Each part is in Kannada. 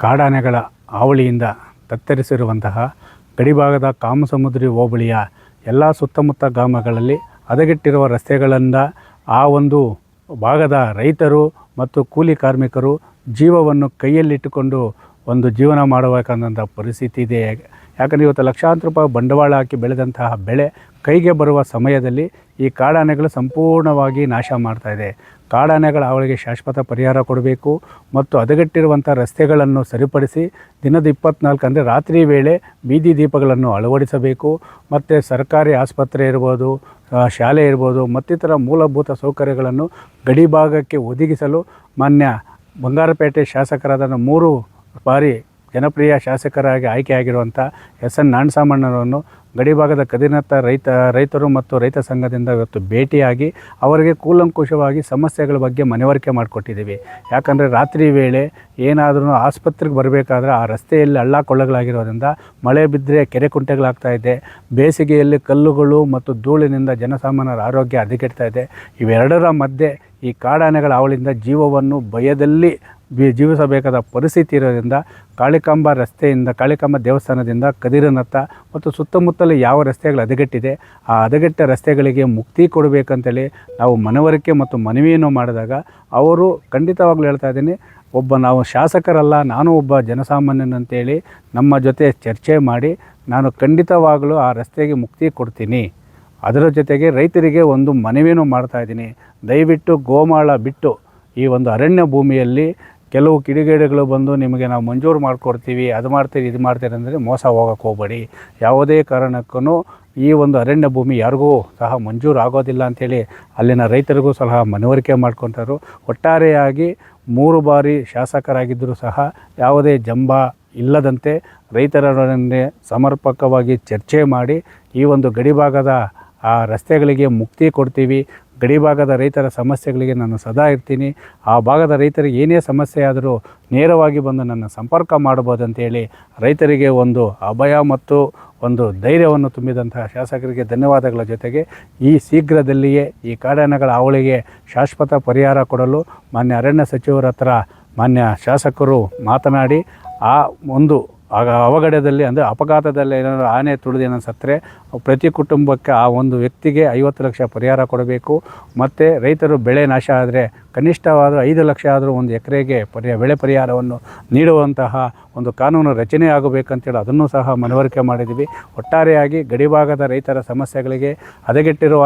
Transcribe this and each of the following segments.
ಕಾಡಾನೆಗಳ ಹಾವಳಿಯಿಂದ ತತ್ತರಿಸಿರುವಂತಹ ಗಡಿಭಾಗದ ಕಾಮಸಮುದ್ರಿ ಹೋಬಳಿಯ ಎಲ್ಲ ಸುತ್ತಮುತ್ತ ಗ್ರಾಮಗಳಲ್ಲಿ ಹದಗೆಟ್ಟಿರುವ ರಸ್ತೆಗಳಿಂದ ಆ ಒಂದು ಭಾಗದ ರೈತರು ಮತ್ತು ಕೂಲಿ ಕಾರ್ಮಿಕರು ಜೀವವನ್ನು ಕೈಯಲ್ಲಿಟ್ಟುಕೊಂಡು ಒಂದು ಜೀವನ ಮಾಡಬೇಕಾದಂಥ ಪರಿಸ್ಥಿತಿ ಇದೆ. ಯಾಕಂದರೆ ಇವತ್ತು ಲಕ್ಷಾಂತರ ರೂಪಾಯಿ ಬಂಡವಾಳ ಹಾಕಿ ಬೆಳೆದಂತಹ ಬೆಳೆ ಕೈಗೆ ಬರುವ ಸಮಯದಲ್ಲಿ ಈ ಕಾಡಾನೆಗಳು ಸಂಪೂರ್ಣವಾಗಿ ನಾಶ ಮಾಡ್ತಾ ಇದೆ. ಕಾಡಾನೆಗಳ ಅವಳಿಗೆ ಶಾಶ್ವತ ಪರಿಹಾರ ಕೊಡಬೇಕು ಮತ್ತು ಹದಗೆಟ್ಟಿರುವಂಥ ರಸ್ತೆಗಳನ್ನು ಸರಿಪಡಿಸಿ ದಿನದ ಇಪ್ಪತ್ನಾಲ್ಕು ಅಂದರೆ ರಾತ್ರಿ ವೇಳೆ ಬೀದಿ ದೀಪಗಳನ್ನು ಅಳವಡಿಸಬೇಕು. ಮತ್ತು ಸರ್ಕಾರಿ ಆಸ್ಪತ್ರೆ ಇರ್ಬೋದು ಶಾಲೆ ಇರ್ಬೋದು, ಮತ್ತಿತರ ಮೂಲಭೂತ ಸೌಕರ್ಯಗಳನ್ನು ಗಡಿ ಭಾಗಕ್ಕೆ ಒದಗಿಸಲು ಮಾನ್ಯ ಬಂಗಾರಪೇಟೆ ಶಾಸಕರಾದ ಮೂರು ಬಾರಿ ಜನಪ್ರಿಯ ಶಾಸಕರಾಗಿ ಆಯ್ಕೆಯಾಗಿರುವಂಥ ಎಸ್ ಎನ್ ನಾಣಸಾಮಣ್ಣನವರನ್ನು ಗಡಿಭಾಗದ ಕದಿನತ್ತ ರೈತ, ರೈತರು ಮತ್ತು ರೈತ ಸಂಘದಿಂದ ಇವತ್ತು ಭೇಟಿಯಾಗಿ ಅವರಿಗೆ ಕೂಲಂಕುಷವಾಗಿ ಸಮಸ್ಯೆಗಳ ಬಗ್ಗೆ ಮನವರಿಕೆ ಮಾಡಿಕೊಟ್ಟಿದ್ದೀವಿ. ಯಾಕಂದರೆ ರಾತ್ರಿ ವೇಳೆ ಏನಾದರೂ ಆಸ್ಪತ್ರೆಗೆ ಬರಬೇಕಾದ್ರೆ ಆ ರಸ್ತೆಯಲ್ಲಿ ಹಳ್ಳ ಕೊಳ್ಳಗಳಾಗಿರೋದ್ರಿಂದ ಮಳೆ ಬಿದ್ದರೆ ಕೆರೆ ಕುಂಟೆಗಳಾಗ್ತಾ ಇದೆ. ಬೇಸಿಗೆಯಲ್ಲಿ ಕಲ್ಲುಗಳು ಮತ್ತು ಧೂಳಿನಿಂದ ಜನಸಾಮಾನ್ಯರ ಆರೋಗ್ಯ ಹದಗೆಡ್ತಾ ಇದೆ. ಇವೆರಡರ ಮಧ್ಯೆ ಈ ಕಾಡಾನೆಗಳ ಹಾವಳಿಯಿಂದ ಜೀವವನ್ನು ಭಯದಲ್ಲಿ ಜೀವಿಸಬೇಕಾದ ಪರಿಸ್ಥಿತಿ ಇರೋದ್ರಿಂದ ಕಾಳಿಕಾಂಬ ರಸ್ತೆಯಿಂದ, ಕಾಳಿಕಾಂಬ ದೇವಸ್ಥಾನದಿಂದ ಕದಿರನತ್ತ ಮತ್ತು ಸುತ್ತಮುತ್ತಲು ಯಾವ ರಸ್ತೆಗಳು ಹದಗೆಟ್ಟಿದೆ, ಆ ಹದಗೆಟ್ಟ ರಸ್ತೆಗಳಿಗೆ ಮುಕ್ತಿ ಕೊಡಬೇಕಂತೇಳಿ ನಾವು ಮನವರಿಕೆ ಮತ್ತು ಮನವಿಯನ್ನು ಮಾಡಿದಾಗ ಅವರು ಖಂಡಿತವಾಗ್ಲೂ ಹೇಳ್ತಾ ಇದ್ದೀನಿ, ಒಬ್ಬ ನಾವು ಶಾಸಕರಲ್ಲ, ನಾನು ಒಬ್ಬ ಜನಸಾಮಾನ್ಯನಂತೇಳಿ ನಮ್ಮ ಜೊತೆ ಚರ್ಚೆ ಮಾಡಿ ನಾನು ಖಂಡಿತವಾಗಲೂ ಆ ರಸ್ತೆಗೆ ಮುಕ್ತಿ ಕೊಡ್ತೀನಿ. ಅದರ ಜೊತೆಗೆ ರೈತರಿಗೆ ಒಂದು ಮನವಿಯನ್ನು ಮಾಡ್ತಾಯಿದ್ದೀನಿ ದಯವಿಟ್ಟು ಗೋಮಾಳ ಬಿಟ್ಟು ಈ ಒಂದು ಅರಣ್ಯ ಭೂಮಿಯಲ್ಲಿ ಕೆಲವು ಕಿಡಿಗೇಡಿಗಳು ಬಂದು ನಿಮಗೆ ನಾವು ಮಂಜೂರು ಮಾಡಿಕೊಡ್ತೀವಿ, ಅದು ಮಾಡ್ತೀರಿ, ಇದು ಮಾಡ್ತೀರಿ ಅಂದರೆ ಮೋಸ ಹೋಗೋಕ್ಕೆ ಹೋಗಬೇಡಿ. ಯಾವುದೇ ಕಾರಣಕ್ಕೂ ಈ ಒಂದು ಅರಣ್ಯ ಭೂಮಿ ಯಾರಿಗೂ ಸಹ ಮಂಜೂರು ಆಗೋದಿಲ್ಲ ಅಂಥೇಳಿ ಅಲ್ಲಿನ ರೈತರಿಗೂ ಸಹ ಮನವರಿಕೆ ಮಾಡ್ಕೊತಾರು ಒಟ್ಟಾರೆಯಾಗಿ ಮೂರು ಬಾರಿ ಶಾಸಕರಾಗಿದ್ದರೂ ಸಹ ಯಾವುದೇ ಜಂಬ ಇಲ್ಲದಂತೆ ರೈತರೊಡನೆ ಸಮರ್ಪಕವಾಗಿ ಚರ್ಚೆ ಮಾಡಿ ಈ ಒಂದು ಗಡಿಭಾಗದ ಆ ರಸ್ತೆಗಳಿಗೆ ಮುಕ್ತಿ ಕೊಡ್ತೀವಿ. ಗಡಿಭಾಗದ ರೈತರ ಸಮಸ್ಯೆಗಳಿಗೆ ನಾನು ಸದಾ ಇರ್ತೀನಿ. ಆ ಭಾಗದ ರೈತರಿಗೆ ಏನೇ ಸಮಸ್ಯೆ ಆದರೂ ನೇರವಾಗಿ ಬಂದು ನನ್ನ ಸಂಪರ್ಕ ಮಾಡಬಹುದಂತೇಳಿ ರೈತರಿಗೆ ಒಂದು ಅಭಯ ಮತ್ತು ಒಂದು ಧೈರ್ಯವನ್ನು ತುಂಬಿದಂತಹ ಶಾಸಕರಿಗೆ ಧನ್ಯವಾದಗಳ ಜೊತೆಗೆ ಈ ಶೀಘ್ರದಲ್ಲಿಯೇ ಈ ಕಾಡಾನೆಗಳ ಹಾವಳಿಗೆ ಶಾಶ್ವತ ಪರಿಹಾರ ಕೊಡಲು ಮಾನ್ಯ ಅರಣ್ಯ ಸಚಿವರ ಹತ್ರ ಮಾನ್ಯ ಶಾಸಕರು ಮಾತನಾಡಿ ಆ ಒಂದು ಆಗ ಅವಘಡದಲ್ಲಿ ಅಂದರೆ ಅಪಘಾತದಲ್ಲಿ ಏನಾದರೂ ಆನೆ ತುಳಿದು ಏನೋ ಸತ್ತರೆ ಪ್ರತಿ ಕುಟುಂಬಕ್ಕೆ ಆ ಒಂದು ವ್ಯಕ್ತಿಗೆ ಐವತ್ತು ಲಕ್ಷ ಪರಿಹಾರ ಕೊಡಬೇಕು. ಮತ್ತು ರೈತರು ಬೆಳೆ ನಾಶ ಆದರೆ ಕನಿಷ್ಠವಾದರೂ ಐದು ಲಕ್ಷ ಆದರೂ ಒಂದು ಎಕರೆಗೆ ಪರಿ, ಬೆಳೆ ಪರಿಹಾರವನ್ನು ನೀಡುವಂತಹ ಒಂದು ಕಾನೂನು ರಚನೆ ಆಗಬೇಕಂತೇಳಿ ಅದನ್ನು ಸಹ ಮನವರಿಕೆ ಮಾಡಿದ್ದೀವಿ. ಒಟ್ಟಾರೆಯಾಗಿ ಗಡಿಭಾಗದ ರೈತರ ಸಮಸ್ಯೆಗಳಿಗೆ ಹದಗೆಟ್ಟಿರುವ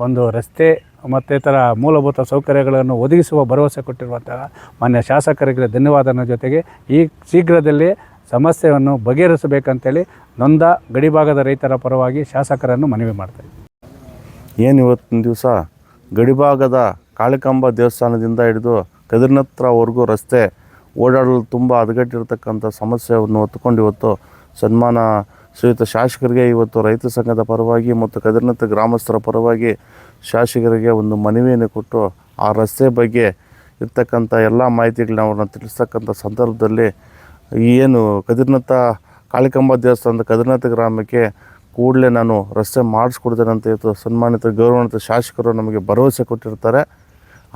ಒಂದು ರಸ್ತೆ ಮತ್ತಿತರ ಮೂಲಭೂತ ಸೌಕರ್ಯಗಳನ್ನು ಒದಗಿಸುವ ಭರವಸೆ ಕೊಟ್ಟಿರುವಂತಹ ಮಾನ್ಯ ಶಾಸಕರಿಗೆ ಧನ್ಯವಾದನ ಜೊತೆಗೆ ಈ ಶೀಘ್ರದಲ್ಲೇ ಸಮಸ್ಯೆಯನ್ನು ಬಗೆಹರಿಸಬೇಕಂತೇಳಿ ನೊಂದ ಗಡಿಭಾಗದ ರೈತರ ಪರವಾಗಿ ಶಾಸಕರನ್ನು ಮನವಿ ಮಾಡ್ತಾರೆ ಏನು ಇವತ್ತಿನ ದಿವಸ? ಗಡಿಭಾಗದ ಕಾಳಿಕಾಂಬ ದೇವಸ್ಥಾನದಿಂದ ಹಿಡಿದು ಕದಿರ್ನತ್ರವರೆಗೂ ರಸ್ತೆ ಓಡಾಡಲು ತುಂಬ ಹದಗೆಟ್ಟಿರ್ತಕ್ಕಂಥ ಸಮಸ್ಯೆಯನ್ನು ಹೊತ್ತುಕೊಂಡು ಇವತ್ತು ಸನ್ಮಾನ ಶ್ರೀಯುತ ಶಾಸಕರಿಗೆ, ಇವತ್ತು ರೈತ ಸಂಘದ ಪರವಾಗಿ ಮತ್ತು ಕದಿರ್ನತ್ತ ಗ್ರಾಮಸ್ಥರ ಪರವಾಗಿ ಶಾಸಕರಿಗೆ ಒಂದು ಮನವಿಯನ್ನು ಕೊಟ್ಟು ಆ ರಸ್ತೆ ಬಗ್ಗೆ ಇರ್ತಕ್ಕಂಥ ಎಲ್ಲ ಮಾಹಿತಿಗಳನ್ನ ಅವ್ರನ್ನ ತಿಳಿಸ್ತಕ್ಕಂಥ ಸಂದರ್ಭದಲ್ಲಿ ಏನು ಕದಿರ್ನಾಥ ಕಾಳಿಕಾಂಬ ದೇವಸ್ಥಾನದ ಕದಿರ್ನಾಥ ಗ್ರಾಮಕ್ಕೆ ಕೂಡಲೇ ನಾನು ರಸ್ತೆ ಮಾಡಿಸ್ಕೊಡ್ತೇನೆ ಅಂತ ಇವತ್ತು ಸನ್ಮಾನಿತ ಗೌರವಾನ್ವಿತ ಶಾಸಕರು ನಮಗೆ ಭರವಸೆ ಕೊಟ್ಟಿರ್ತಾರೆ.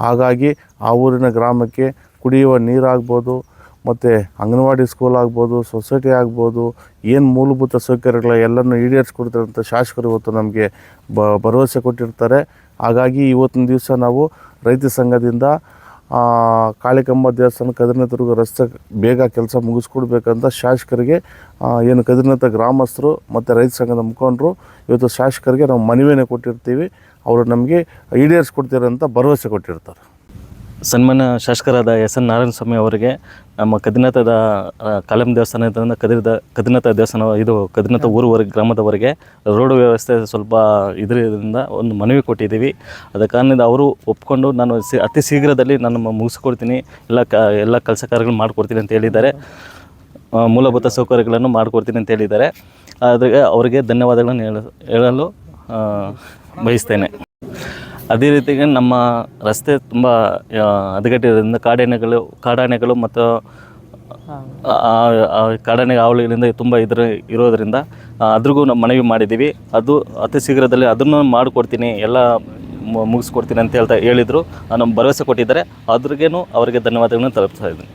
ಹಾಗಾಗಿ ಆ ಊರಿನ ಗ್ರಾಮಕ್ಕೆ ಕುಡಿಯುವ ನೀರಾಗ್ಬೋದು, ಮತ್ತು ಅಂಗನವಾಡಿ ಸ್ಕೂಲ್ ಆಗ್ಬೋದು, ಸೊಸೈಟಿ ಆಗ್ಬೋದು, ಏನು ಮೂಲಭೂತ ಸೌಕರ್ಯಗಳ ಎಲ್ಲನೂ ಈಡೇರಿಸ್ಕೊಡ್ತಾರಂಥ ಶಾಸಕರು ಇವತ್ತು ನಮಗೆ ಭರವಸೆ ಕೊಟ್ಟಿರ್ತಾರೆ. ಹಾಗಾಗಿ ಇವತ್ತಿನ ದಿವಸ ನಾವು ರೈತ ಸಂಘದಿಂದ ಕಾಳಿಕಮ್ಮ ದೇವಸ್ಥಾನ ಕದಿರ್ನತರ್ಗು ರಸ್ತೆ ಬೇಗ ಕೆಲಸ ಮುಗಿಸ್ಕೊಡ್ಬೇಕಂತ ಶಾಸಕರಿಗೆ ಏನು ಕದಿರ್ನತ ಗ್ರಾಮಸ್ಥರು ಮತ್ತು ರೈತ ಸಂಘದ ಮುಖಂಡರು ಇವತ್ತು ಶಾಸಕರಿಗೆ ನಾವು ಮನವಿಯನ್ನು ಕೊಟ್ಟಿರ್ತೀವಿ. ಅವರು ನಮಗೆ ಈಡೇರಿಸ್ಕೊಡ್ತೀರಂತ ಭರವಸೆ ಕೊಟ್ಟಿರ್ತಾರೆ. ಸನ್ಮಾನ್ಯ ಶಾಸಕರಾದ ಎಸ್ ಎನ್ ನಾರಾಯಣ ಸ್ವಾಮಿ ಅವರಿಗೆ ನಮ್ಮ ಕದಿನಾಥದ ಕಲಂ ದೇವಸ್ಥಾನದಿಂದ ಕದಿರದ, ಕದಿನಾಥ ದೇವಸ್ಥಾನ, ಇದು ಕದಿನಾಥ ಊರುವರೆಗೆ ಗ್ರಾಮದವರೆಗೆ ರೋಡ್ ವ್ಯವಸ್ಥೆ ಸ್ವಲ್ಪ ಇದರಿಂದ ಒಂದು ಮನವಿ ಕೊಟ್ಟಿದ್ದೀವಿ. ಅದ ಕಾರಣದಿಂದ ಅವರು ಒಪ್ಕೊಂಡು ನಾನು ಅತಿ ಶೀಘ್ರದಲ್ಲಿ ನಾನು ಮುಗಿಸ್ಕೊಡ್ತೀನಿ. ಎಲ್ಲ ಕ, ಎಲ್ಲ ಕೆಲಸ ಕಾರ್ಯಗಳು ಮಾಡಿಕೊಡ್ತೀನಿ ಅಂತ ಹೇಳಿದ್ದಾರೆ. ಮೂಲಭೂತ ಸೌಕರ್ಯಗಳನ್ನು ಮಾಡಿಕೊಡ್ತೀನಿ ಅಂತ ಹೇಳಿದ್ದಾರೆ. ಅದಕ್ಕೆ ಅವರಿಗೆ ಧನ್ಯವಾದಗಳನ್ನು ಹೇಳ, ಹೇಳಲು ಬಯಸ್ತೇನೆ. ಅದೇ ರೀತಿಗೆ ನಮ್ಮ ರಸ್ತೆ ತುಂಬ ಹದಗೆಟ್ಟಿರೋದ್ರಿಂದ ಕಾಡಾನೆಗಳು ಕಾಡಾನೆಗಳು ಮತ್ತು ಕಾಡಾನೆ ಹಾವಳಿಗಳಿಂದ ತುಂಬ ಇದ್ರ, ಇರೋದರಿಂದ ಅದ್ರಿಗೂ ನಾವು ಮನವಿ ಮಾಡಿದ್ದೀವಿ. ಅದು ಅತಿ ಶೀಘ್ರದಲ್ಲಿ ಅದನ್ನು ಮಾಡಿಕೊಡ್ತೀನಿ, ಎಲ್ಲ ಮುಗಿಸ್ಕೊಡ್ತೀನಿ ಅಂತ ಹೇಳ್ತಾ ಹೇಳಿದರು. ನಮ್ಮ ಭರವಸೆ ಕೊಟ್ಟಿದ್ದಾರೆ. ಅದ್ರಿಗೇನು ಅವರಿಗೆ ಧನ್ಯವಾದಗಳನ್ನು ತಲುಪಿಸ್ತಾ ಇದ್ದೀನಿ.